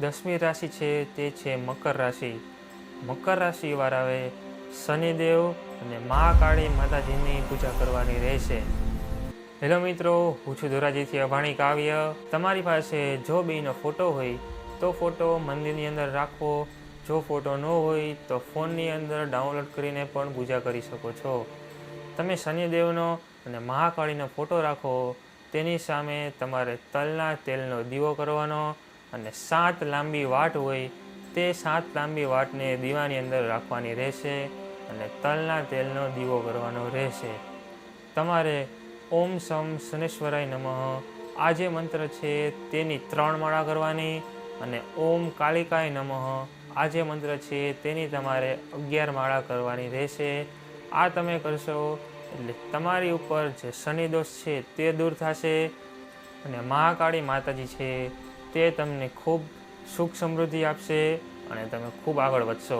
દસમી રાશિ છે, તે છે મકર રાશિ. મકર રાશિવાળાએ શનિદેવ અને મહાકાળી માતાજીની પૂજા કરવાની રહેશે. હેલો મિત્રો, હું છું ધોરાજીથી અભાણી કાવ્ય. તમારી પાસે જો બેનો ફોટો હોય, તો ફોટો મંદિરની અંદર રાખવો જો ફોટો ન હોય, તો ફોનની અંદર ડાઉનલોડ કરીને પણ પૂજા કરી શકો છો. તમે શનિદેવનો અને મહાકાળીનો ફોટો રાખો. તેની સામે તમારે તલના તેલનો દીવો કરવાનો અને સાત લાંબી વાટ હોય તે સાત લાંબી વાટને દીવાની અંદર રાખવાની રહેશે અને તલના તેલનો દીવો કરવાનો રહેશે. તમારે ઓમ સમ શનેશ્વરાય નમઃ. આ જે મંત્ર છે તેની ત્રણ માળા કરવાની અને ઓમ કાલિકાય નમઃ. આ જે મંત્ર છે તેની તમારે અગિયાર માળા કરવાની રહેશે. આ તમે કરશો એટલે તમારી ઉપર જે શનિદોષ છે તે દૂર થશે અને મહાકાળી માતાજી છે તે તમને ખૂબ સુખ સમૃદ્ધિ આપશે અને તમે ખૂબ આગળ વધશો.